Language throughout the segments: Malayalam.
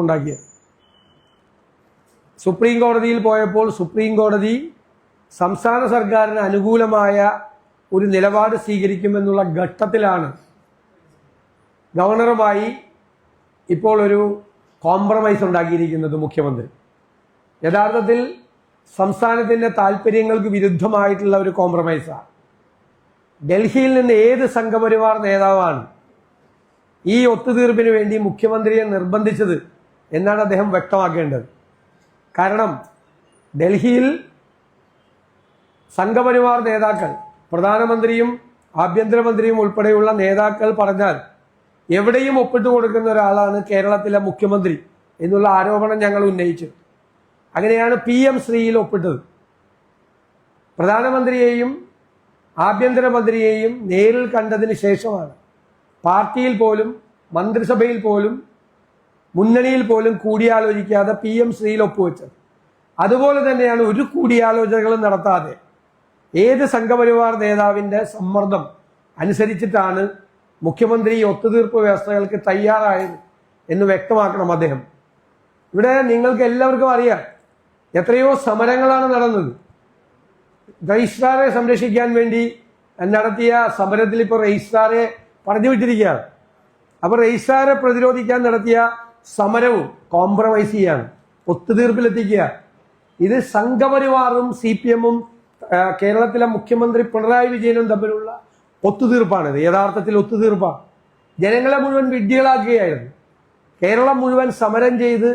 ഉണ്ടാക്കിയത്. സുപ്രീം കോടതിയിൽ പോയപ്പോൾ സുപ്രീം കോടതി സംസ്ഥാന സർക്കാരിന് അനുകൂലമായ ഒരു നിലപാട് സ്വീകരിക്കുമെന്നുള്ള ഘട്ടത്തിലാണ് ഗവർണറുമായി ഇപ്പോൾ ഒരു കോംപ്രമൈസ് ഉണ്ടാക്കിയിരിക്കുന്നത് മുഖ്യമന്ത്രി. യഥാർത്ഥത്തിൽ സംസ്ഥാനത്തിന്റെ താല്പര്യങ്ങൾക്ക് വിരുദ്ധമായിട്ടുള്ള ഒരു കോംപ്രമൈസാണ് ഡൽഹിയിൽ നിന്ന് ഏത് സംഘപരിവാർ നേതാവാണ് ഈ ഒത്തുതീർപ്പിന് വേണ്ടി മുഖ്യമന്ത്രിയെ നിർബന്ധിച്ചത് എന്നാണ് അദ്ദേഹം വ്യക്തമാക്കേണ്ടത്. കാരണം ഡൽഹിയിൽ സംഘപരിവാർ നേതാക്കൾ പ്രധാനമന്ത്രിയും ആഭ്യന്തരമന്ത്രിയും ഉൾപ്പെടെയുള്ള നേതാക്കൾ പറഞ്ഞാൽ എവിടെയും ഒപ്പിട്ട് കൊടുക്കുന്ന ഒരാളാണ് കേരളത്തിലെ മുഖ്യമന്ത്രി എന്നുള്ള ആരോപണം ഞങ്ങൾ ഉന്നയിച്ചു. അങ്ങനെയാണ് പി എം ശ്രീയിൽ ഒപ്പിട്ടത്. പ്രധാനമന്ത്രിയെയും ആഭ്യന്തരമന്ത്രിയെയും നേരിൽ കണ്ടതിന് ശേഷമാണ് പാർട്ടിയിൽ പോലും മന്ത്രിസഭയിൽ പോലും മുന്നണിയിൽ പോലും കൂടിയാലോചിക്കാതെ പി എം ശ്രീയിൽ ഒപ്പുവെച്ചത്. അതുപോലെ തന്നെയാണ് ഒരു കൂടിയാലോചനകളും നടത്താതെ ഏത് സംഘപരിവാർ നേതാവിന്റെ സമ്മർദ്ദം അനുസരിച്ചിട്ടാണ് മുഖ്യമന്ത്രി ഒത്തുതീർപ്പ് വ്യവസ്ഥകൾക്ക് തയ്യാറായത് എന്ന് വ്യക്തമാക്കണം അദ്ദേഹം. ഇവിടെ നിങ്ങൾക്ക് എല്ലാവർക്കും അറിയാം എത്രയോ സമരങ്ങളാണ് നടന്നത്. രജിസ്ട്രാറെ സംരക്ഷിക്കാൻ വേണ്ടി നടത്തിയ സമരത്തിൽ ഇപ്പോൾ രജിസ്ട്രാറെ പറഞ്ഞു വിട്ടിരിക്കുകയാണ് അപ്പൊ രജിസ്ട്രാറെ പ്രതിരോധിക്കാൻ നടത്തിയ സമരവും കോംപ്രമൈസ് ചെയ്യാണ്. ഒത്തുതീർപ്പിലെത്തിക്കുക. ഇത് സംഘപരിവാറും സി പി എമ്മും കേരളത്തിലെ മുഖ്യമന്ത്രി പിണറായി വിജയനും തമ്മിലുള്ള ഒത്തുതീർപ്പാണിത്. യഥാർത്ഥത്തിൽ ഒത്തുതീർപ്പാണ്. ജനങ്ങളെ മുഴുവൻ വിഡ്ഢികളാക്കുകയായിരുന്നു. കേരളം മുഴുവൻ സമരം ചെയ്ത്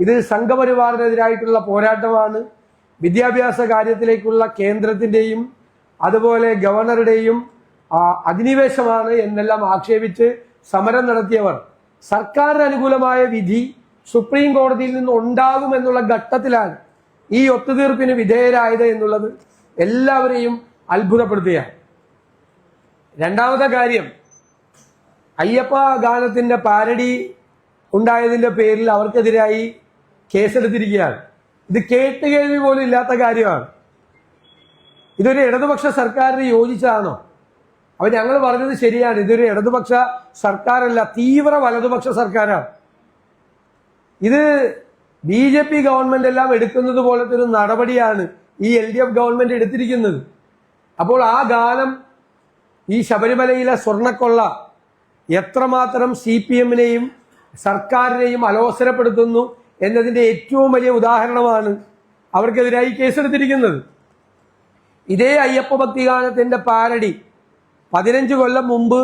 ഇത് സംഘപരിവാറിനെതിരായിട്ടുള്ള പോരാട്ടമാണ്. വിദ്യാഭ്യാസ കാര്യത്തിലേക്കുള്ള കേന്ദ്രത്തിന്റെയും അതുപോലെ ഗവർണറുടെയും അധിനിവേശമാണ് എന്നെല്ലാം ആക്ഷേപിച്ച് സമരം നടത്തിയവർ. സർക്കാരിന് അനുകൂലമായ വിധി സുപ്രീം കോടതിയിൽ നിന്ന് ഉണ്ടാകുമെന്നുള്ള ഘട്ടത്തിലാണ് ഈ ഒത്തുതീർപ്പിന് വിധേയരായത് എന്നുള്ളത് എല്ലാവരെയും അത്ഭുതപ്പെടുത്തുകയാണ്. രണ്ടാമത്തെ കാര്യം അയ്യപ്പ ഗാനത്തിന്റെ പാരഡി ഉണ്ടായതിന്റെ പേരിൽ അവർക്കെതിരായി കേസെടുത്തിരിക്കുകയാണ്. ഇത് കേട്ട് കേൾവി പോലും ഇല്ലാത്ത കാര്യമാണ്. ഇതൊരു ഇടതുപക്ഷ സർക്കാരിന് യോജിച്ചതാണോ? അപ്പൊ ഞങ്ങൾ പറഞ്ഞത് ശരിയാണ്. ഇതൊരു ഇടതുപക്ഷ സർക്കാരല്ല തീവ്ര വലതുപക്ഷ സർക്കാരാണ്. ഇത് ബി ജെ പി ഗവൺമെന്റ് എല്ലാം എടുക്കുന്നത് പോലത്തെ ഒരു നടപടിയാണ് ഈ എൽ ഡി എഫ് ഗവൺമെന്റ് എടുത്തിരിക്കുന്നത്. അപ്പോൾ ആ ഗാനം ഈ ശബരിമലയിലെ സ്വർണക്കൊള്ള എത്രമാത്രം സി പി എമ്മിനെയും സർക്കാരിനെയും അലോസരപ്പെടുത്തുന്നു എന്നതിന്റെ ഏറ്റവും വലിയ ഉദാഹരണമാണ് അവർക്കെതിരായി കേസെടുത്തിരിക്കുന്നത്. ഇതേ അയ്യപ്പ ഭക്തി ഗാനത്തിന്റെ പാരടി പതിനഞ്ച് കൊല്ലം മുമ്പ്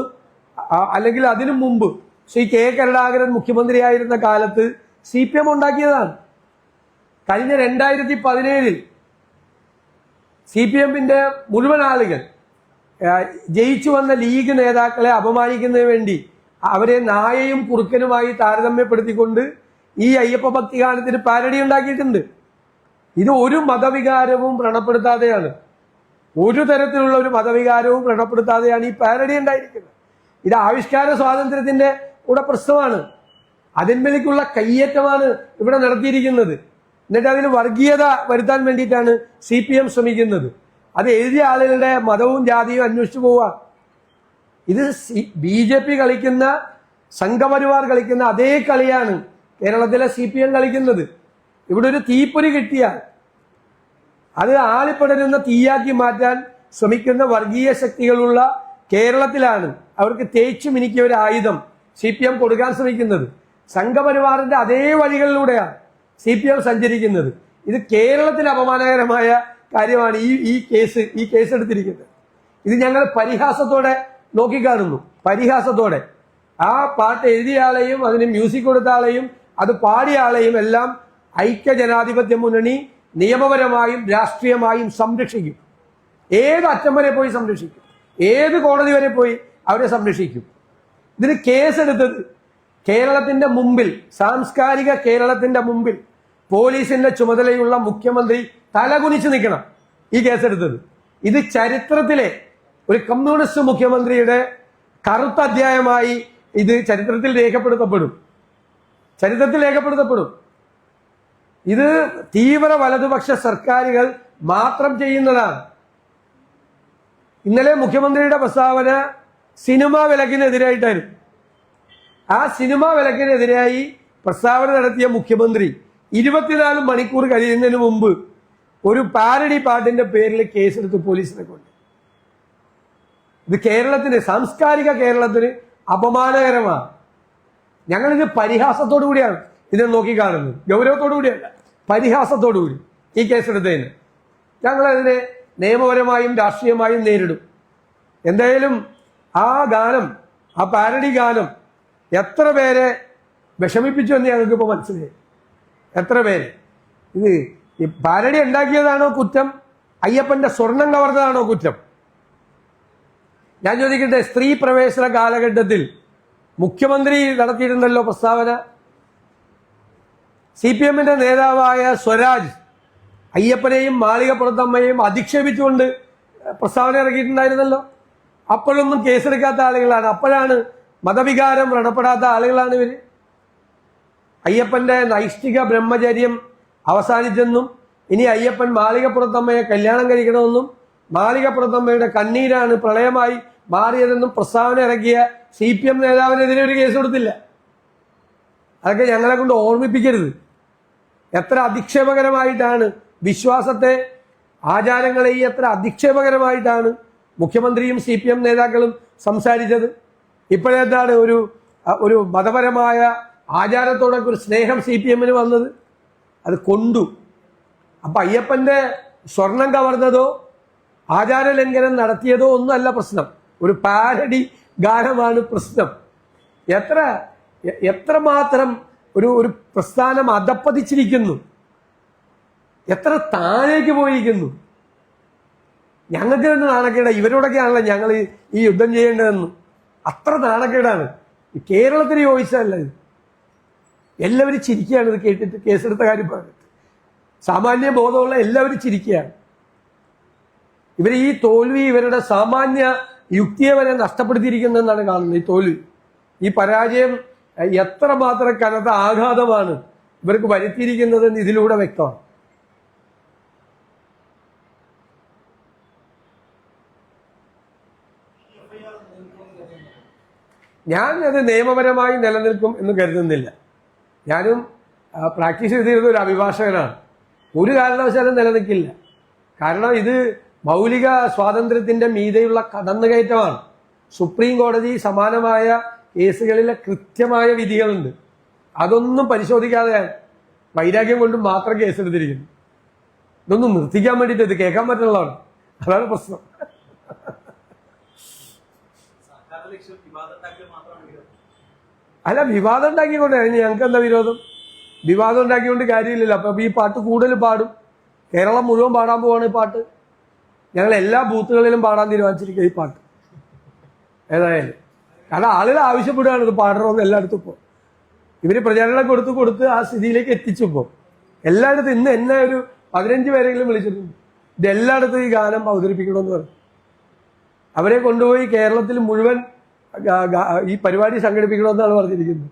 അല്ലെങ്കിൽ അതിനു മുമ്പ് ശ്രീ കെ കരുണാകരൻ മുഖ്യമന്ത്രിയായിരുന്ന കാലത്ത് സി പി എം ഉണ്ടാക്കിയതാണ്. കഴിഞ്ഞ രണ്ടായിരത്തി പതിനേഴിൽ സി പി എമ്മിന്റെ മുഴുവൻ ആളുകൾ ജയിച്ചു വന്ന ലീഗ് നേതാക്കളെ അപമാനിക്കുന്നതിന് വേണ്ടി അവരെ നായയും കുറുക്കനുമായി താരതമ്യപ്പെടുത്തിക്കൊണ്ട് ഈ അയ്യപ്പ ഭക്തി ഗാനത്തിന് പാരഡി ഉണ്ടാക്കിയിട്ടുണ്ട്. ഇത് ഒരു മതവികാരവും വ്രണപ്പെടുത്താതെയാണ്. ഒരു തരത്തിലുള്ള ഒരു മതവികാരവും വ്രണപ്പെടുത്താതെയാണ് ഈ പാരഡി ഉണ്ടായിരിക്കുന്നത്. ഇത് ആവിഷ്കാര സ്വാതന്ത്ര്യത്തിന്റെ കൂടെ പ്രശ്നമാണ്. അതിന്മേലേക്കുള്ള കയ്യേറ്റമാണ് ഇവിടെ നടത്തിയിരിക്കുന്നത്. എന്നിട്ട് അതിന് വർഗീയത വരുത്താൻ വേണ്ടിയിട്ടാണ് സി പി എം ശ്രമിക്കുന്നത്. അത് എഴുതിയ ആളുകളുടെ മതവും ജാതിയും അന്വേഷിച്ചു പോവുക. ഇത് ബി ജെ പി കളിക്കുന്ന സംഘപരിവാർ കളിക്കുന്ന അതേ കളിയാണ് കേരളത്തിലെ സി പി എം കളിക്കുന്നത്. ഇവിടെ ഒരു തീപ്പൊരി കിട്ടിയാൽ അത് ആളിപ്പടരുന്ന തീയാക്കി മാറ്റാൻ ശ്രമിക്കുന്ന വർഗീയ ശക്തികളുള്ള കേരളത്തിലാണ് അവർക്ക് തേച്ചു മിനിക്കിയ ഒരു ആയുധം സി പി എം കൊടുക്കാൻ ശ്രമിക്കുന്നത്. സംഘപരിവാറിന്റെ അതേ വഴികളിലൂടെയാണ് സി പി എം സഞ്ചരിക്കുന്നത്. ഇത് കേരളത്തിന് അപമാനകരമായ കാര്യമാണ് ഈ ഈ കേസ് ഈ കേസ് എടുത്തിരിക്കുന്നത്. ഇത് ഞങ്ങൾ പരിഹാസത്തോടെ നോക്കിക്കാണുന്നു. പരിഹാസത്തോടെ. ആ പാട്ട് എഴുതിയ ആളെയും അതിന് മ്യൂസിക് കൊടുത്ത ആളെയും അത് പാടിയ ആളെയും എല്ലാം ഐക്യ ജനാധിപത്യ മുന്നണി നിയമപരമായും രാഷ്ട്രീയമായും സംരക്ഷിക്കും. ഏത് അറ്റം വരെ പോയി സംരക്ഷിക്കും? ഏത് കോടതി വരെ പോയി അവരെ സംരക്ഷിക്കും? ഇതിന് കേസെടുത്തത് കേരളത്തിന്റെ മുമ്പിൽ സാംസ്കാരിക കേരളത്തിന്റെ മുമ്പിൽ പോലീസിന്റെ ചുമതലയുള്ള മുഖ്യമന്ത്രി തലകുനിച്ച് നിൽക്കണം ഈ കേസെടുത്തത്. ഇത് ചരിത്രത്തിലെ ഒരു കമ്മ്യൂണിസ്റ്റ് മുഖ്യമന്ത്രിയുടെ കറുത്ത അധ്യായമായി ഇത് ചരിത്രത്തിൽ രേഖപ്പെടുത്തപ്പെടും. ചരിത്രത്തിൽ രേഖപ്പെടുത്തപ്പെടും. ഇത് തീവ്ര വലതുപക്ഷ സർക്കാരുകൾ മാത്രം ചെയ്യുന്നതാണ്. ഇന്നലെ മുഖ്യമന്ത്രിയുടെ പ്രസ്താവന സിനിമ വിലക്കിനെതിരായിട്ടായിരുന്നു. ആ സിനിമ വിലക്കിനെതിരായി പ്രസ്താവന നടത്തിയ മുഖ്യമന്ത്രി ഇരുപത്തിനാല് മണിക്കൂർ കഴിയുന്നതിന് മുമ്പ് ഒരു പാരഡി പാട്ടിന്റെ പേരിൽ കേസെടുത്ത് പോലീസിനെ കൊണ്ട് ഇത് കേരളത്തിന് സാംസ്കാരിക കേരളത്തിന് അപമാനകരമാണ്. ഞങ്ങളിത് പരിഹാസത്തോടു കൂടിയാണ് ഇതിനെ നോക്കിക്കാണുന്നത് ഗൗരവത്തോടു കൂടിയല്ല. പരിഹാസത്തോടു കൂടി ഈ കേസെടുത്തതിന്. ഞങ്ങളതിനെ നിയമപരമായും രാഷ്ട്രീയമായും നേരിടും. എന്തായാലും ആ ഗാനം ആ പാരഡി ഗാനം എത്ര പേരെ വിഷമിപ്പിച്ചു എന്ന് ഞങ്ങൾക്ക് ഇപ്പോൾ മനസ്സിലായി. എത്ര പേര്? ഇത് ഈ പാരഡി ഉണ്ടാക്കിയതാണോ കുറ്റം? അയ്യപ്പന്റെ സ്വർണം കവർന്നതാണോ കുറ്റം? ഞാൻ ചോദിക്കട്ടെ സ്ത്രീ പ്രവേശന കാലഘട്ടത്തിൽ മുഖ്യമന്ത്രി നടത്തിയിട്ടുണ്ടല്ലോ പ്രസ്താവന? സി പി എമ്മിന്റെ നേതാവായ സ്വരാജ് അയ്യപ്പനെയും മാളികപ്പുറത്തമ്മയെയും അധിക്ഷേപിച്ചുകൊണ്ട് പ്രസ്താവന ഇറക്കിയിട്ടുണ്ടായിരുന്നല്ലോ. അപ്പോഴൊന്നും കേസെടുക്കാത്ത ആളുകളാണ്. അപ്പോഴാണ് മതവികാരം വ്രണപ്പെടാത്ത ആളുകളാണ് ഇവർ. അയ്യപ്പന്റെ നൈഷ്ഠിക ബ്രഹ്മചര്യം അവസാനിച്ചെന്നും ഇനി അയ്യപ്പൻ മാളികപ്പുറത്തമ്മയെ കല്യാണം കഴിക്കണമെന്നും മാളികപ്പുറത്തമ്മയുടെ കണ്ണീരാണ് പ്രളയമായി മാറിയതെന്നും പ്രസ്താവന ഇറക്കിയ സി പി എം നേതാവിനെതിരെ ഒരു കേസ് കൊടുത്തില്ല. അതൊക്കെ ഞങ്ങളെ കൊണ്ട് ഓർമ്മിപ്പിക്കരുത്. എത്ര അധിക്ഷേപകരമായിട്ടാണ് വിശ്വാസത്തെ ആചാരങ്ങളെ എത്ര അധിക്ഷേപകരമായിട്ടാണ് മുഖ്യമന്ത്രിയും സി പി എം നേതാക്കളും സംസാരിച്ചത്. ഇപ്പോഴെന്താണ് ഒരു ഒരു മതപരമായ ആചാരത്തോടൊക്കെ ഒരു സ്നേഹം സി പി എമ്മിന് വന്നത്? അത് കൊണ്ടു. അപ്പൊ അയ്യപ്പന്റെ സ്വർണം കവർന്നതോ ആചാര ലംഘനം നടത്തിയതോ ഒന്നുമല്ല പ്രശ്നം. ഒരു പാരഡി ഗാനമാണ് പ്രശ്നം. എത്ര എത്രമാത്രം ഒരു ഒരു പ്രസ്ഥാനം അധപ്പതിച്ചിരിക്കുന്നു എത്ര താഴേക്ക് പോയിരിക്കുന്നു. ഞങ്ങൾക്ക് തന്നെ നാണക്കേട? ഇവരോടൊക്കെയാണല്ലോ ഞങ്ങൾ ഈ- യുദ്ധം ചെയ്യേണ്ടതെന്ന്. അത്ര നാണക്കേടാണ്. കേരളത്തിന് ചോദിച്ചതല്ല എല്ലാവരും ചിരിക്കുകയാണ് ഇത് കേട്ടിട്ട് കേസെടുത്ത കാര്യം പറഞ്ഞിട്ട്. സാമാന്യ ബോധമുള്ള എല്ലാവരും ചിരിക്കുകയാണ്. ഇവർ ഈ തോൽവി ഇവരുടെ സാമാന്യ യുക്തിയെ വരെ നഷ്ടപ്പെടുത്തിയിരിക്കുന്നതെന്നാണ് കാണുന്നത് ഈ തോൽവി. ഈ പരാജയം എഹ്, എത്രമാത്രം കനത്ത ആഘാതമാണ് ഇവർക്ക് വരുത്തിയിരിക്കുന്നതെന്ന് ഇതിലൂടെ വ്യക്തമാണ്. ഞാൻ അത് നിയമപരമായി നിലനിൽക്കും എന്ന് കരുതുന്നില്ല. ഞാനും പ്രാക്ടീസ് ചെയ്തിരുന്ന ഒരു അഭിഭാഷകനാണ്. ഒരു കാരണവശാലും നിലനിൽക്കില്ല. കാരണം ഇത് മൗലിക സ്വാതന്ത്ര്യത്തിന്റെ മീതെയുള്ള കടന്നുകയറ്റമാണ്. സുപ്രീം കോടതി സമാനമായ കേസുകളിലെ കൃത്യമായ വിധികളുണ്ട്. അതൊന്നും പരിശോധിക്കാതെ വൈരാഗ്യം കൊണ്ട് മാത്രം കേസെടുത്തിരിക്കുന്നു. ഇതൊന്നും നിർത്തിക്കാൻ വേണ്ടിയിട്ട് ഇത് കേൾക്കാൻ പറ്റുന്നതാണ്. അതാണ് പ്രശ്നം. അല്ല വിവാദം ഉണ്ടാക്കിക്കൊണ്ട് ഞങ്ങൾക്ക് എന്താ വിരോധം? വിവാദം ഉണ്ടാക്കിക്കൊണ്ട് കാര്യമില്ലല്ലോ. അപ്പൊ ഈ പാട്ട് കൂടുതൽ പാടും. കേരളം മുഴുവൻ പാടാൻ പോവാണ് ഈ പാട്ട്. ഞങ്ങൾ എല്ലാ ബൂത്തുകളിലും പാടാൻ തീരുമാനിച്ചിരിക്കുക ഈ പാട്ട്. ഏതായാലും. കാരണം ആളുകൾ ആവശ്യപ്പെടുകയാണ് ഇത് പാടണമെന്ന് എല്ലായിടത്തും ഇപ്പോൾ ഇവർ പ്രചാരണം കൊടുത്ത് കൊടുത്ത് ആ സ്ഥിതിയിലേക്ക് എത്തിച്ചു ഇപ്പോൾ എല്ലായിടത്തും ഇന്ന് എന്നെ ഒരു പതിനഞ്ച് പേരെങ്കിലും വിളിച്ചിട്ടുണ്ട്. ഇത് എല്ലായിടത്തും ഈ ഗാനം അവതരിപ്പിക്കണമെന്ന് പറഞ്ഞു. അവരെ കൊണ്ടുപോയി കേരളത്തിൽ മുഴുവൻ ഈ പരിപാടി സംഘടിപ്പിക്കണമെന്നാണ് പറഞ്ഞിരിക്കുന്നത്.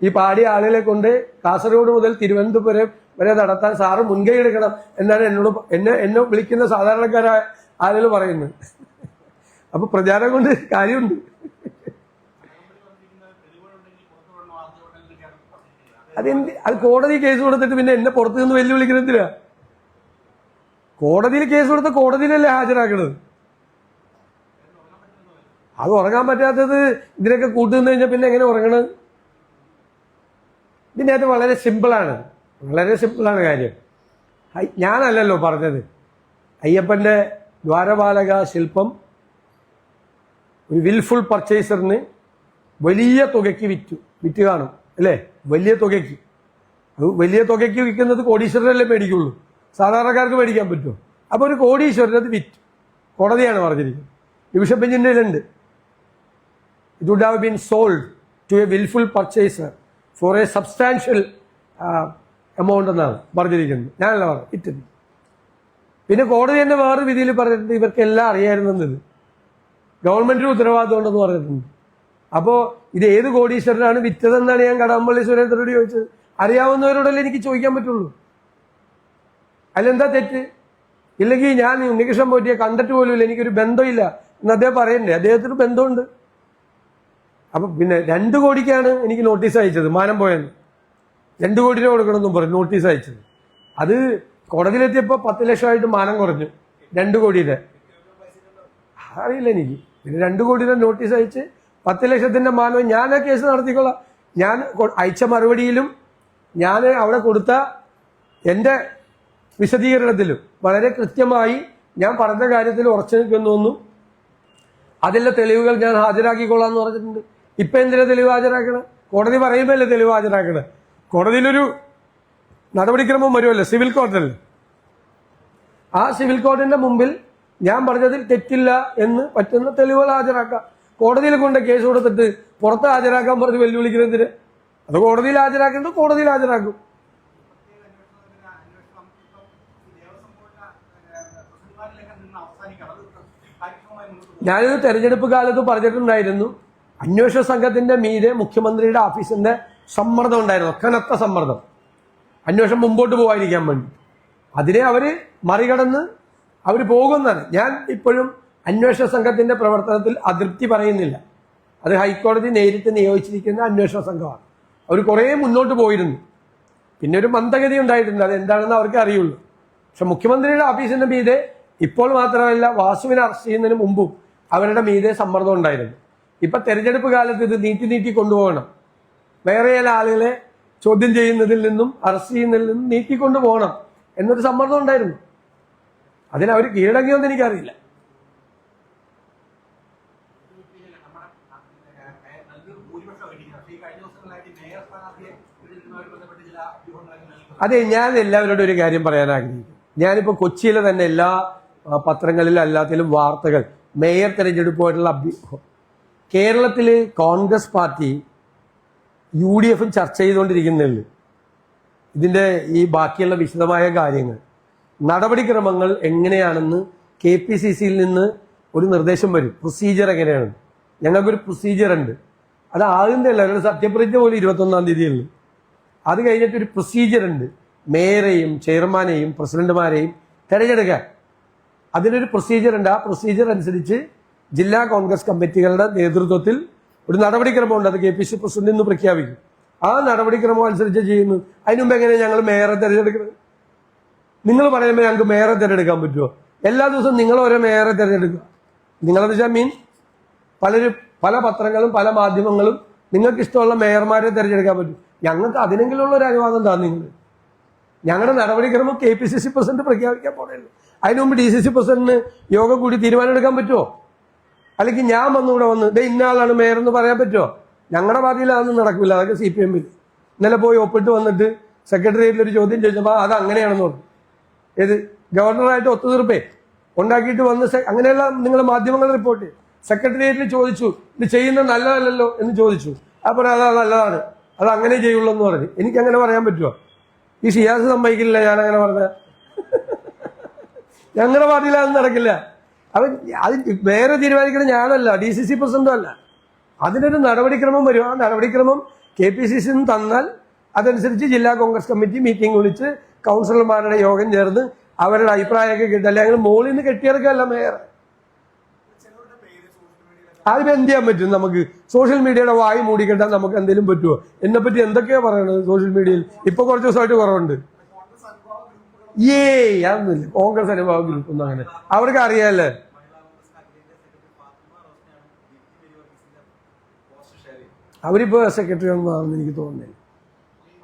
ഈ പാടിയ ആളുകളെ കൊണ്ട് കാസർഗോഡ് മുതൽ തിരുവനന്തപുരം വരെ നടത്താൻ സാറ് മുൻകൈ എടുക്കണം എന്നാണ് എന്നോട് എന്നെ എന്നെ വിളിക്കുന്ന സാധാരണക്കാരായ ആളുകൾ പറയുന്നത്. അപ്പൊ പ്രചാരം കൊണ്ട് കാര്യമുണ്ട്. അതെന്ത്? അത് കോടതി കേസ് കൊടുത്തിട്ട് പിന്നെ എന്നെ പുറത്തു നിന്ന് വെല്ലുവിളിക്കുന്നതില്ല കോടതിയിൽ കേസ് കൊടുത്ത കോടതിയിലല്ലേ ഹാജരാക്കണത്? അത് ഉറങ്ങാൻ പറ്റാത്തത് ഇതിനൊക്കെ കൂട്ടുനിന്ന് കഴിഞ്ഞാൽ പിന്നെ എങ്ങനെ ഉറങ്ങണത് പിന്നെ അത് വളരെ സിമ്പിളാണ്. വളരെ സിമ്പിളാണ് കാര്യം. ഞാനല്ലല്ലോ പറഞ്ഞത്. അയ്യപ്പന്റെ ദ്വാരപാലക ശില്പം ഒരു വിൽഫുൾ പർച്ചേസറിന് വലിയ തുകയ്ക്ക് വിറ്റു വിറ്റ് കാണും. അല്ലേ? വലിയ തുകയ്ക്ക്. അത് വലിയ തുകയ്ക്ക് വിൽക്കുന്നത് കോടീശ്വരനല്ലേ മേടിക്കുള്ളൂ. സാധാരണക്കാർക്ക് മേടിക്കാൻ പറ്റുമോ അപ്പോൾ ഒരു കോടീശ്വരൻ അത് വിറ്റു. കോടതിയാണ് പറഞ്ഞിരിക്കുന്നത്. ഡിവിഷൻ ബെഞ്ചിന്റെ it would have been sold to a willful purchaser for a amount എന്നാണ് പറഞ്ഞിരിക്കുന്നത്. ഞാനല്ല പറഞ്ഞു ഇറ്റ് പിന്നെ കോടതി തന്നെ വേറെ വിധിയിൽ പറഞ്ഞിട്ടുണ്ട് ഇവർക്ക് എല്ലാം അറിയായിരുന്നത് ഗവൺമെന്റിന് ഉത്തരവാദിത്വം ഉണ്ടെന്ന് പറഞ്ഞിട്ടുണ്ട്. അപ്പോൾ ഇത് ഏത് കോടീശ്വരനാണ് വിറ്റതെന്നാണ് ഞാൻ കടകംപള്ളി സുരേന്ദ്രനോട് ചോദിച്ചത്. അറിയാവുന്നവരോടല്ലേ എനിക്ക് ചോദിക്കാൻ പറ്റുള്ളൂ. അതിലെന്താ തെറ്റ്? ഇല്ലെങ്കിൽ ഞാൻ ഉണ്ണികൃഷ്ണൻ പോറ്റിയെ കണ്ടിട്ട് പോലുമില്ല എനിക്കൊരു ബന്ധമില്ല എന്ന് അദ്ദേഹം പറയണ്ടേ? അദ്ദേഹത്തിന് ബന്ധമുണ്ട്. അപ്പൊ പിന്നെ രണ്ട് കോടിക്കാണ് എനിക്ക് നോട്ടീസ് അയച്ചത് മാനം പോയെന്ന്. രണ്ടു കോടി രൂപ കൊടുക്കണമെന്നും പറഞ്ഞു നോട്ടീസ് അയച്ചത്. അത് കോടതിയിലെത്തിയപ്പോൾ പത്ത് ലക്ഷമായിട്ട് മാനം കുറഞ്ഞു രണ്ട് കോടിയുടെ. അറിയില്ല എനിക്ക്. പിന്നെ രണ്ട് കോടിയുടെ നോട്ടീസ് അയച്ച് പത്ത് ലക്ഷത്തിന്റെ മാനം ഞാൻ ആ കേസ് നടത്തിക്കൊള്ളാം ഞാൻ അയച്ച മറുപടിയിലും ഞാൻ അവിടെ കൊടുത്ത എന്റെ വിശദീകരണത്തിലും വളരെ കൃത്യമായി ഞാൻ പറഞ്ഞ കാര്യത്തിൽ ഉറച്ചു നിൽക്കുന്നുവെന്നും അതിലെ തെളിവുകൾ ഞാൻ ഹാജരാക്കിക്കൊള്ളാം എന്ന് പറഞ്ഞിട്ടുണ്ട്. ഇപ്പൊ എന്തിനാ തെളിവ് ഹാജരാക്കണം? കോടതി പറയുമ്പോഴല്ലേ തെളിവ് ഹാജരാക്കണം? കോടതിയിലൊരു നടപടിക്രമം വരുമല്ലോ സിവിൽ കോർട്ടിൽ. ആ സിവിൽ കോർട്ടിന്റെ മുമ്പിൽ ഞാൻ പറഞ്ഞതിൽ തെറ്റില്ല എന്ന് പറ്റുന്ന തെളിവുകൾ ഹാജരാക്കാം. കോടതിയിൽ കൊണ്ട് കേസ് കൊടുത്തിട്ട് പുറത്ത് ഹാജരാക്കാൻ പറഞ്ഞ് വെല്ലുവിളിക്കുന്നതിന് അത് കോടതിയിൽ ഹാജരാക്കേണ്ടത് കോടതിയിൽ ഹാജരാക്കും. ഞാനിത് തെരഞ്ഞെടുപ്പ് കാലത്ത് പറഞ്ഞിട്ടുണ്ടായിരുന്നു. അന്വേഷണ സംഘത്തിന്റെ മീതെ മുഖ്യമന്ത്രിയുടെ ഓഫീസിന്റെ സമ്മർദ്ദം ഉണ്ടായിരുന്നു. കനത്ത സമ്മർദ്ദം. അന്വേഷണം മുമ്പോട്ട് പോകാതിരിക്കാൻ വേണ്ടി. അതിനെ അവർ മറികടന്ന് അവർ പോകുന്നതാണ്. ഞാൻ ഇപ്പോഴും അന്വേഷണ സംഘത്തിന്റെ പ്രവർത്തനത്തിൽ അതൃപ്തി പറയുന്നില്ല. അത് ഹൈക്കോടതി നേരിട്ട് നിയോഗിച്ചിരിക്കുന്ന അന്വേഷണ സംഘമാണ്. അവർ കുറേ മുന്നോട്ട് പോയിരുന്നു. പിന്നെ ഒരു മന്ദഗതി ഉണ്ടായിട്ടുണ്ട്. അത് എന്താണെന്ന് അവർക്ക് അറിയുള്ളൂ. പക്ഷെ മുഖ്യമന്ത്രിയുടെ ഓഫീസിന്റെ മീതെ ഇപ്പോൾ മാത്രമല്ല വാസുവിനെ അറസ്റ്റ് ചെയ്യുന്നതിന് മുമ്പും അവരുടെ മീതെ സമ്മർദ്ദം ഉണ്ടായിരുന്നു. ഇപ്പൊ തെരഞ്ഞെടുപ്പ് കാലത്ത് ഇത് നീട്ടി നീട്ടി കൊണ്ടുപോകണം. വേറെ ചില ആളുകളെ ചോദ്യം ചെയ്യുന്നതിൽ നിന്നും അറസ്റ്റ് ചെയ്യുന്നതിൽ നിന്നും നീട്ടിക്കൊണ്ടു പോകണം എന്നൊരു സമ്മർദ്ദം ഉണ്ടായിരുന്നു. അതിനവർ കീഴടങ്ങിയോന്ന് എനിക്കറിയില്ല. അതെ ഞാൻ എല്ലാവരോടും ഒരു കാര്യം പറയാൻ ആഗ്രഹിക്കും ഞാനിപ്പോൾ കൊച്ചിയിലെ തന്നെ എല്ലാ പത്രങ്ങളിലും അല്ലാത്തിലും വാർത്തകൾ മേയർ തെരഞ്ഞെടുപ്പുമായിട്ടുള്ള കേരളത്തിൽ കോൺഗ്രസ് പാർട്ടി യു ഡി എഫും ചർച്ച ചെയ്തുകൊണ്ടിരിക്കുന്നുള്ളൂ ഇതിന്റെ ഈ ബാക്കിയുള്ള വിശദമായ കാര്യങ്ങൾ. നടപടിക്രമങ്ങൾ എങ്ങനെയാണെന്ന് കെ പി സി സിയിൽ നിന്ന് ഒരു നിർദ്ദേശം വരും. പ്രൊസീജിയർ എങ്ങനെയാണ്? ഞങ്ങൾക്കൊരു പ്രൊസീജിയർ ഉണ്ട്. അത് ആകുന്നില്ല അവരുടെ സത്യപ്രതിജ്ഞ പോലും ഇരുപത്തൊന്നാം തീയതിയുള്ളൂ അത് കഴിഞ്ഞിട്ട് ഒരു പ്രൊസീജിയർ ഉണ്ട്. മേയറെയും ചെയർമാനെയും പ്രസിഡന്റുമാരെയും തിരഞ്ഞെടുക്കാൻ അതിനൊരു പ്രൊസീജിയർ ഉണ്ട്. ആ പ്രൊസീജിയർ അനുസരിച്ച് ജില്ലാ കോൺഗ്രസ് കമ്മിറ്റികളുടെ നേതൃത്വത്തിൽ ഒരു നടപടിക്രമമുണ്ട്. അത് കെ പി സി പ്രസിഡന്റ് ഇന്ന് പ്രഖ്യാപിക്കും. ആ നടപടിക്രമം അനുസരിച്ച് ചെയ്യുന്നു. അതിനു മുമ്പ് എങ്ങനെയാണ് ഞങ്ങൾ മേയറെ തിരഞ്ഞെടുക്കുന്നത്? നിങ്ങൾ പറയുമ്പോൾ ഞങ്ങൾക്ക് മേയറെ തിരഞ്ഞെടുക്കാൻ പറ്റുമോ? എല്ലാ ദിവസവും നിങ്ങൾ ഓരോ മേയറെ തിരഞ്ഞെടുക്കുക. നിങ്ങളെന്ന് വെച്ചാൽ മീൻ? പലരും പല പത്രങ്ങളും പല മാധ്യമങ്ങളും നിങ്ങൾക്ക് ഇഷ്ടമുള്ള മേയർമാരെ തിരഞ്ഞെടുക്കാൻ പറ്റും. ഞങ്ങൾക്ക് അതിനെങ്കിലുള്ള ഒരു അനുവാദം താ നിങ്ങൾ. ഞങ്ങളുടെ നടപടിക്രമം K P C C president പ്രഖ്യാപിക്കാൻ പോണല്ലോ അതിനു മുമ്പ് ഡി സി സി പ്രസിഡന്റിന് യോഗം കൂടി തീരുമാനം എടുക്കാൻ പറ്റുമോ അല്ലെങ്കിൽ ഞാൻ വന്നുകൂടെ വന്ന് ഇതേ ഇന്ന ആളാണ് മേയർ എന്ന് പറയാൻ പറ്റുമോ ഞങ്ങളുടെ പാർട്ടിയിൽ അതൊന്നും നടക്കില്ല അതൊക്കെ സി പി എമ്മിൽ ഇന്നലെ പോയി ഒപ്പിട്ട് വന്നിട്ട് സെക്രട്ടേറിയറ്റിൽ ഒരു ചോദ്യം ചോദിച്ചപ്പോൾ അത് അങ്ങനെയാണെന്ന് പറഞ്ഞു. ഏത്? ഗവർണറായിട്ട് ഒത്തുതീർപ്പേ? ഉണ്ടാക്കിയിട്ട് വന്ന് അങ്ങനെയല്ല നിങ്ങൾ മാധ്യമങ്ങൾ റിപ്പോർട്ട് സെക്രട്ടേറിയറ്റിൽ ചോദിച്ചു ഇത് ചെയ്യുന്നത് നല്ലതല്ലല്ലോ എന്ന് ചോദിച്ചു. അപ്പോൾ അത് നല്ലതാണ്. അത് അങ്ങനെ ചെയ്യുള്ളൂ എന്ന് പറഞ്ഞു. എനിക്ക് അങ്ങനെ പറയാൻ പറ്റുമോ ഈ ഷിയാസ് സമ്മതിക്കില്ല ഞാൻ അങ്ങനെ പറഞ്ഞ. ഞങ്ങളുടെ പാർട്ടിയിൽ അതൊന്നും നടക്കില്ല. അവൻ അത് വേറെ തീരുമാനിക്കുന്നത് ഞാനല്ല ഡി സി സി പ്രസിഡന്റും അല്ല. അതിനൊരു നടപടിക്രമം വരും. ആ നടപടിക്രമം കെ പി സി സി തന്നാൽ അതനുസരിച്ച് ജില്ലാ കോൺഗ്രസ് കമ്മിറ്റി മീറ്റിംഗ് വിളിച്ച് കൗൺസിലർമാരുടെ യോഗം ചേർന്ന് അവരുടെ അഭിപ്രായമൊക്കെ കിട്ടില്ല ഞങ്ങൾ മോളിൽ നിന്ന് കെട്ടിയിറക്കുകയല്ല മേയർ അതിന് എന്ത് ചെയ്യാൻ പറ്റും? നമുക്ക് സോഷ്യൽ മീഡിയയുടെ വായി മൂടിക്കെട്ടാൻ നമുക്ക് എന്തെങ്കിലും പറ്റുമോ എന്നെ പറ്റി എന്തൊക്കെയാ പറയണത് സോഷ്യൽ മീഡിയയിൽ ഇപ്പൊ കുറച്ച് ദിവസമായിട്ട് കുറവുണ്ട്. ഏ അതൊന്നുമില്ല കോൺഗ്രസ് അനുഭവ ഗ്രൂപ്പ് ഒന്നും അങ്ങനെ. അവർക്ക് അറിയാല്ലേ? അവരിപ്പോ സെക്രട്ടറി ഒന്നാണെന്ന് എനിക്ക് തോന്നുന്നില്ല.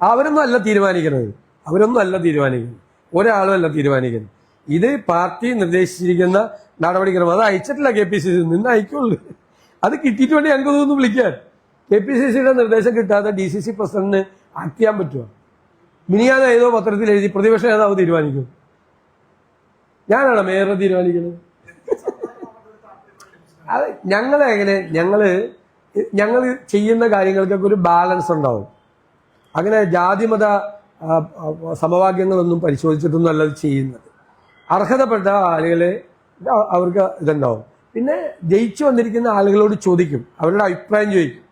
അവരൊന്നും അല്ല തീരുമാനിക്കുന്നത്. അവരൊന്നും അല്ല തീരുമാനിക്കുന്നത്. ഒരാളും അല്ല തീരുമാനിക്കുന്നത്. ഇത് പാർട്ടി നിർദ്ദേശിച്ചിരിക്കുന്ന നടപടിക്രമം. അത് അയച്ചിട്ടില്ല കെ പി സി സി. നിന്ന് അയക്കുള്ളൂ. അത് കിട്ടിയിട്ട് വേണ്ടി ഞങ്ങൾക്ക് ഇതൊന്ന് വിളിക്കാൻ. കെ പി സി സിയുടെ നിർദ്ദേശം കിട്ടാതെ ഡി സി സി പ്രസിഡന്റിന് ആക്ട് ചെയ്യാൻ പറ്റുമോ? മിനിയാതെ ഏതോ പത്രത്തിൽ എഴുതി പ്രതിപക്ഷ നേതാവ് തീരുമാനിക്കും. ഞാനാണ് മേയറെ തീരുമാനിക്കുന്നത്? അത് ഞങ്ങൾ എങ്ങനെ ഞങ്ങൾ ഞങ്ങൾ ചെയ്യുന്ന കാര്യങ്ങൾക്കൊക്കെ ഒരു ബാലൻസ് ഉണ്ടാവും. അങ്ങനെ ജാതിമത സമവാക്യങ്ങളൊന്നും പരിശോധിച്ചിട്ടൊന്നും അല്ലത് ചെയ്യുന്നത്. അർഹതപ്പെട്ട ആളുകളെ അവർക്ക് ഇതുണ്ടാവും. പിന്നെ ജയിച്ചു വന്നിരിക്കുന്ന ആളുകളോട് ചോദിക്കും. അവരുടെ അഭിപ്രായം ചോദിക്കും.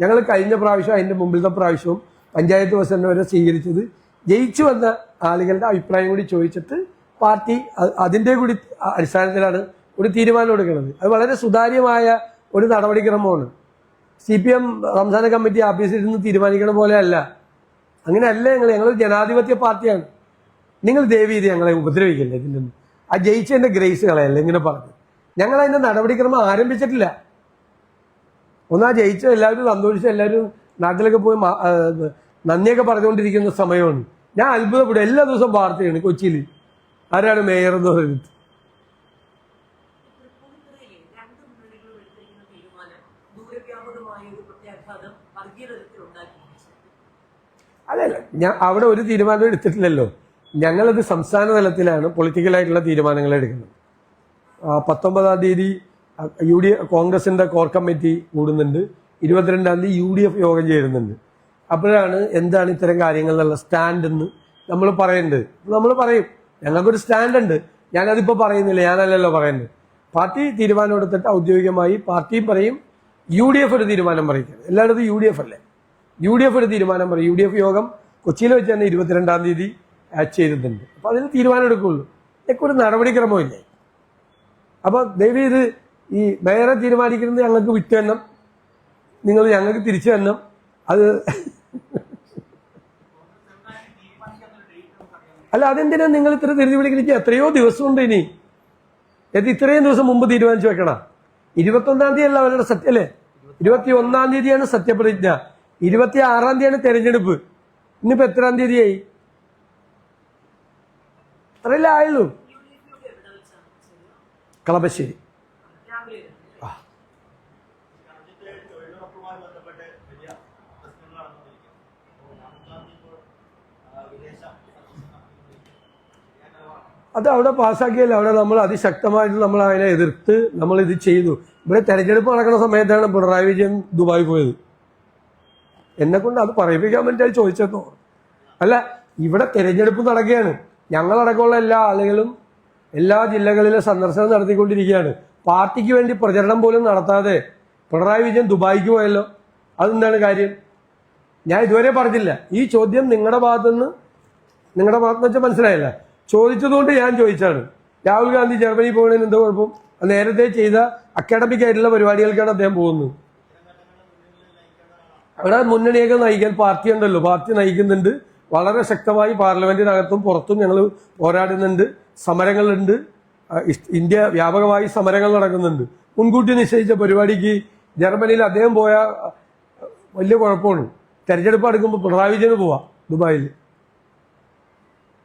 ഞങ്ങൾ കഴിഞ്ഞ പ്രാവശ്യം അതിന്റെ മുമ്പിലത്തെ പ്രാവശ്യവും പഞ്ചായത്ത് പ്രസിഡന്റ് വരെ സ്വീകരിച്ചത് ജയിച്ചു വന്ന ആളുകളുടെ അഭിപ്രായം കൂടി ചോദിച്ചിട്ട് പാർട്ടി അതിന്റെ കൂടി അടിസ്ഥാനത്തിലാണ് ഒരു തീരുമാനം എടുക്കുന്നത്. അത് വളരെ സുതാര്യമായ ഒരു നടപടിക്രമമാണ് സി പി എം റംസാന കമ്മിറ്റി ഓഫീസിൽ നിന്ന് പോലെ അല്ല അങ്ങനെയല്ല ഞങ്ങൾ. ഞങ്ങൾ ജനാധിപത്യ പാർട്ടിയാണ്. നിങ്ങൾ ദേവീതി ഞങ്ങളെ ഉപദ്രവിക്കില്ല ഇതിന്റെ നിന്ന്? ആ ജയിച്ചതിന്റെ ഗ്രേസ് കളയല്ല ഇങ്ങനെ പറഞ്ഞു ഞങ്ങൾ അതിന്റെ നടപടിക്രമം ആരംഭിച്ചിട്ടില്ല. ഒന്നാ ജയിച്ച എല്ലാവരും സന്തോഷിച്ചു എല്ലാവരും നാട്ടിലൊക്കെ പോയി നന്ദിയൊക്കെ പറഞ്ഞുകൊണ്ടിരിക്കുന്ന സമയമാണ്. ഞാൻ അത്ഭുതപ്പെടും എല്ലാ ദിവസവും വാർത്തയാണ് കൊച്ചിയിൽ ആരാണ് മേയർ എന്ന് പറയുന്നത് അല്ലല്ല ഞാൻ അവിടെ ഒരു തീരുമാനം എടുത്തിട്ടില്ലല്ലോ. ഞങ്ങളത് സംസ്ഥാന തലത്തിലാണ് പൊളിറ്റിക്കലായിട്ടുള്ള തീരുമാനങ്ങൾ എടുക്കുന്നത്. പത്തൊമ്പതാം തീയതി യു ഡി കോൺഗ്രസിന്റെ കോർ കമ്മിറ്റി കൂടുന്നുണ്ട്. ഇരുപത്തിരണ്ടാം തീയതി യു ഡി എഫ് യോഗം ചേരുന്നുണ്ട്. അപ്പോഴാണ് എന്താണ് ഇത്തരം കാര്യങ്ങളിലുള്ള സ്റ്റാൻഡ് എന്ന് നമ്മൾ പറയേണ്ടത്. നമ്മൾ പറയും ഞങ്ങൾക്കൊരു സ്റ്റാൻഡ് ഉണ്ട് ഞാനതിപ്പോൾ പറയുന്നില്ല. ഞാനല്ലല്ലോ പറയുന്നത്. പാർട്ടി തീരുമാനം എടുത്തിട്ട് ഔദ്യോഗികമായി പാർട്ടിയും പറയും യു ഡി എഫ് ഒരു തീരുമാനം പറയും എല്ലായിടത്തും യു ഡി എഫ് അല്ലേ? യു ഡി എഫ് ഒരു തീരുമാനം പറയും. യു ഡി എഫ് യോഗം കൊച്ചിയിൽ വെച്ച് തന്നെ ഇരുപത്തിരണ്ടാം തീയതി ചെയ്തിട്ടുണ്ട്. അപ്പോൾ അതിന് തീരുമാനം എടുക്കുള്ളൂ ഇതൊക്കെ ഒരു നടപടിക്രമമില്ലേ? അപ്പോൾ ദയവ് ഇത് ഈ വേറെ തീരുമാനിക്കുന്നത് ഞങ്ങൾക്ക് വിറ്റ് നിങ്ങൾ ഞങ്ങൾക്ക് തിരിച്ചു തരണം. അത് അല്ല അതെന്തിനാ നിങ്ങൾ ഇത്ര തിരുതി വിളിക്കുന്നത് എത്രയോ ദിവസമുണ്ട് ഇനി. ഇത് ഇത്രയും ദിവസം മുമ്പ് തീരുമാനിച്ചു വെക്കണം. ഇരുപത്തൊന്നാം തീയതി അല്ല അവരുടെ സത്യം അല്ലേ? ഇരുപത്തി ഒന്നാം തീയതിയാണ് സത്യപ്രതിജ്ഞ. ഇരുപത്തി ആറാം തീയതിയാണ് തെരഞ്ഞെടുപ്പ്. ഇന്നിപ്പോ എത്രാം തീയതിയായി? അത്രയല്ലേ ആയുള്ളൂ. ഇപ്പോൾ ആ. അത് അവിടെ പാസ്സാക്കിയല്ല. അവിടെ നമ്മൾ അതിശക്തമായിട്ട് നമ്മൾ അതിനെ എതിർത്ത് നമ്മൾ ഇത് ചെയ്തു. ഇവിടെ തെരഞ്ഞെടുപ്പ് നടക്കുന്ന സമയത്താണ് പിണറായി വിജയൻ ദുബായി പോയത്. എന്നെ കൊണ്ട് അത് പറയിപ്പിക്കാൻ വേണ്ടി ചോദിച്ചെന്നോ അല്ല ഇവിടെ തെരഞ്ഞെടുപ്പ് നടക്കുകയാണ്. ഞങ്ങളടക്കമുള്ള എല്ലാ ആളുകളും എല്ലാ ജില്ലകളിലും സന്ദർശനം നടത്തിക്കൊണ്ടിരിക്കുകയാണ്. പാർട്ടിക്ക് വേണ്ടി പ്രചരണം പോലും നടത്താതെ പിണറായി വിജയൻ ദുബായിക്ക് പോയല്ലോ. അതെന്താണ് കാര്യം? ഞാൻ ഇതുവരെ പറഞ്ഞില്ല. ഈ ചോദ്യം നിങ്ങളുടെ ഭാഗത്തുനിന്ന് നിങ്ങളുടെ ഭാഗത്ത് വെച്ചാൽ മനസ്സിലായില്ല? ചോദിച്ചതുകൊണ്ട് ഞാൻ ചോദിച്ചാണ്. രാഹുൽ ഗാന്ധി ജർമ്മനി പോകുന്നതിന് എന്താ കുഴപ്പം? നേരത്തെ ചെയ്ത അക്കാഡമിക് ആയിട്ടുള്ള പരിപാടികൾക്കാണ് അദ്ദേഹം പോകുന്നത്. അവിടെ മുന്നണിയൊക്കെ നയിക്കാൻ പാർട്ടി ഉണ്ടല്ലോ. പാർട്ടി നയിക്കുന്നുണ്ട്. വളരെ ശക്തമായി പാർലമെന്റിനകത്തും പുറത്തും ഞങ്ങൾ പോരാടുന്നുണ്ട്. സമരങ്ങളുണ്ട്. ഇന്ത്യ വ്യാപകമായി സമരങ്ങൾ നടക്കുന്നുണ്ട്. മുൻകൂട്ടി നിശ്ചയിച്ച പരിപാടിക്ക് ജർമ്മനിയിൽ അദ്ദേഹം പോയ വലിയ കുഴപ്പമാണ്. തെരഞ്ഞെടുപ്പ് അടുക്കുമ്പോൾ പിണറായി വിജയന് പോവാ ദുബായിൽ.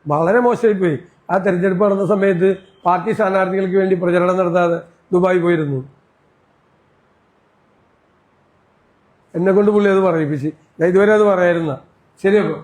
വളരെ മോശമായി പോയി ആ തെരഞ്ഞെടുപ്പ് നടന്ന സമയത്ത് പാർട്ടി സ്ഥാനാർത്ഥികൾക്ക് വേണ്ടി പ്രചരണം നടത്താതെ ദുബായി പോയിരുന്നു. എന്നെ കൊണ്ട് പുള്ളി അത് പറയിപ്പിച്ച്. ഞാൻ ഇതുവരെ അത് പറയായിരുന്ന ശരിയപ്പോ?